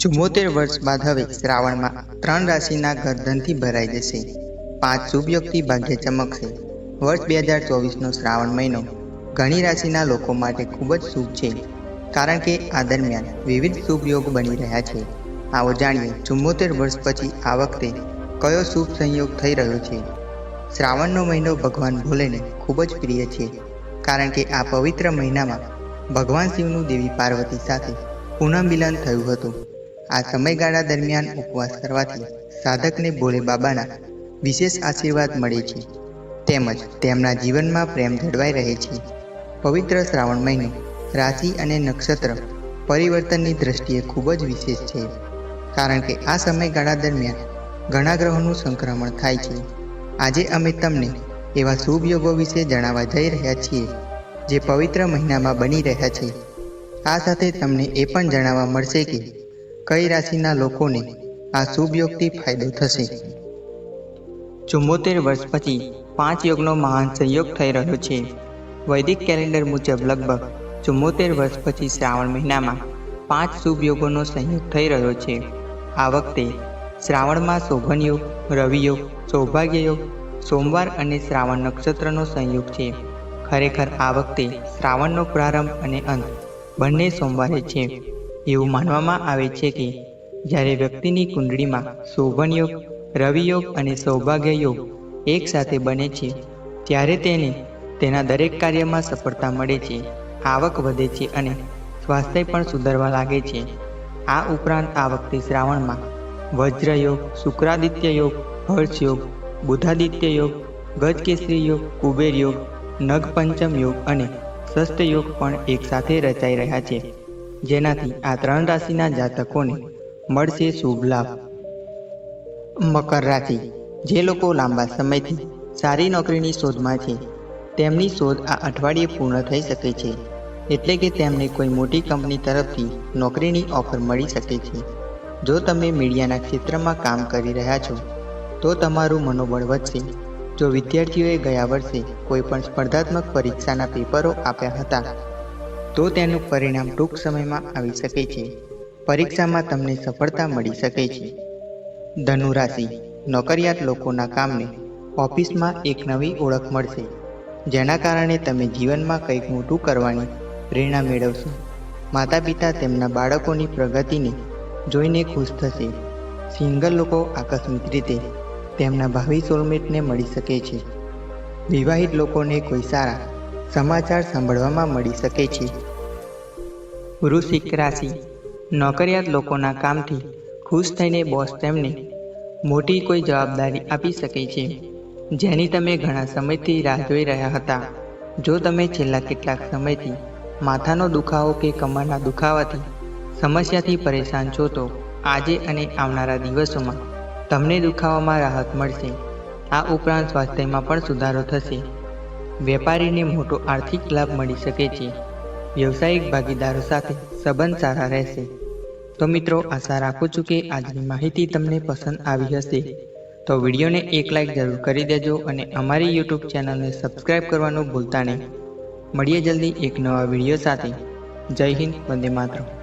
ચુમ્મોતેર વર્ષ બાદ હવે શ્રાવણમાં ત્રણ રાશિના ગરદનથી ભરાઈ જશે. પાંચ શુભ યોગથી ભાગ્ય ચમકશે. વર્ષ બે હજાર ચોવીસનો શ્રાવણ મહિનો ઘણી રાશિના લોકો માટે ખૂબ જ શુભ છે. કારણ કે આ દરમિયાન વિવિધ શુભ યોગ બની રહ્યા છે. આવો જાણીએ ચુમ્મોતેર વર્ષ પછી આ વખતે કયો શુભ સંયોગ થઈ રહ્યો છે. શ્રાવણનો મહિનો ભગવાન ભોલેને ખૂબ જ પ્રિય છે. કારણ કે આ પવિત્ર મહિનામાં ભગવાન શિવનું દેવી પાર્વતી સાથે પુનઃ મિલન થયું હતું. આ સમયગાળા દરમિયાન ઉપવાસ કરવાથી સાધકને ભોલે બાબાના વિશેષ આશીર્વાદ મળે છે. તેમજ તેમના જીવનમાં પ્રેમ જળવાઈ રહે છે. પવિત્ર શ્રાવણ મહિનો, રાશિ અને નક્ષત્ર પરિવર્તનની દ્રષ્ટિએ ખૂબ જ વિશેષ છે. કારણ કે આ સમયગાળા દરમિયાન ઘણા ગ્રહોનું સંક્રમણ થાય છે. આજે અમે તમને એવા શુભ યોગો વિશે જણાવવા જઈ રહ્યા છીએ, જે પવિત્ર મહિનામાં બની રહ્યા છે. આ સાથે તમને એ પણ જણાવવા મળશે કે કઈ રાશિના લોકોને આ શુભ યોગથી ફાયદો થશે? ચુમ્મોતેર વર્ષ પછી પાંચ યોગનો મહાન સંયોગ થઈ રહ્યો છે. વૈદિક કેલેન્ડર મુજબ લગભગ ચુમ્મોતેર વર્ષ પછી શ્રાવણ મહિનામાં પાંચ શુભ યોગોનો સંયોગ થઈ રહ્યો છે. આ વખતે શ્રાવણમાં શોભન યોગ, રવિ યોગ, સૌભાગ્ય યોગ, સોમવાર અને શ્રાવણ નક્ષત્રનો સંયોગ છે. ખરેખર આ વખતે શ્રાવણનો પ્રારંભ અને અંત બંને સોમવારે છે. એવું માનવામાં આવે છે કે જ્યારે વ્યક્તિની કુંડળીમાં શોભન યોગ રવિ યોગ અને સૌભાગ્ય યોગ એક સાથે બને છે, ત્યારે તેને તેના દરેક કાર્યમાં સફળતા મળે છે, આવક વધે છે અને સ્વાસ્થ્ય પણ સુધરવા લાગે છે. આ ઉપરાંત આ વખતે શ્રાવણમાં વજ્ર યોગ શુક્રાદિત્ય યોગ હર્ષ યોગ બુધાદિત્ય યોગ ગજકેસરી યોગ કુબેર યોગ નગપંચમ યોગ અને સ્વસ્થ યોગ પણ એકસાથે રચાઈ રહ્યા છે. જેનાથી આ ત્રણ રાશિના જાતકોને મળશે શુભ લાભ. મકર રાશિ. જે લોકો લાંબા સમયથી સારી નોકરીની શોધમાં છે, તેમની શોધ આ અઠવાડિયે પૂર્ણ થઈ શકે છે, એટલે કે તેમને કોઈ મોટી કંપની તરફથી નોકરીની ઓફર મળી શકે છે. જો તમે મીડિયાના ક્ષેત્રમાં કામ કરી રહ્યા છો, તો તમારું મનોબળ વધશે. જો વિદ્યાર્થીઓએ ગયા વર્ષે કોઈ પણ સ્પર્ધાત્મક પરીક્ષાના પેપરો આપ્યા હતા તો તેનું પરિણામ ટૂંક સમયમાં આવી શકે છે. પરીક્ષામાં તમને સફળતા મળી શકે છે. ધનુ રાશિ નોકરિયાત લોકોના કામને ઓફિસમાં એક નવી ઓળખ મળશે, જેના કારણે તમે જીવનમાં કંઈક મોટું કરવાની પ્રેરણા મેળવશો. માતા પિતા તેમના બાળકોની પ્રગતિને જોઈને ખુશ થશે. સિંગલ લોકો આકસ્મિક રીતે તેમના ભાવિ સોલમેટને મળી શકે છે. વિવાહિત લોકોને કોઈ સારા સમાચાર સાંભળવામાં મળી શકે છે. વૃશ્ચિક રાશિ. નોકરિયાત લોકોના કામથી ખુશ થઈને બોસ તેમને મોટી કોઈ જવાબદારી આપી શકે છે. જેની તમે ઘણા સમયથી રાહ જોઈ રહ્યા હતા. જો તમે છેલ્લા કેટલાક સમયથી માથાનો દુખાવો કે કમરના દુખાવાથી સમસ્યાથી પરેશાન છો તો આજે અને આવનારા દિવસોમાં તમને દુખાવામાં રાહત મળશે. આ ઉપરાંત સ્વાસ્થ્યમાં પણ સુધારો થશે. વેપારીને મોટો આર્થિક લાભ મળી શકે છે. વ્યવસાયિક ભાગીદારો સાથે સંબંધ સારા રહેશે. તો મિત્રો, આશા રાખું છું કે આજની માહિતી તમને પસંદ આવી હશે. તો વિડીયોને એક લાઈક જરૂર કરી દેજો અને અમારી યુટ્યુબ ચેનલને સબસ્ક્રાઈબ કરવાનું ભૂલતા નહીં. મળીએ જલ્દી એક નવા વીડિયો સાથે. જય હિન્દ, વંદે માતરમ.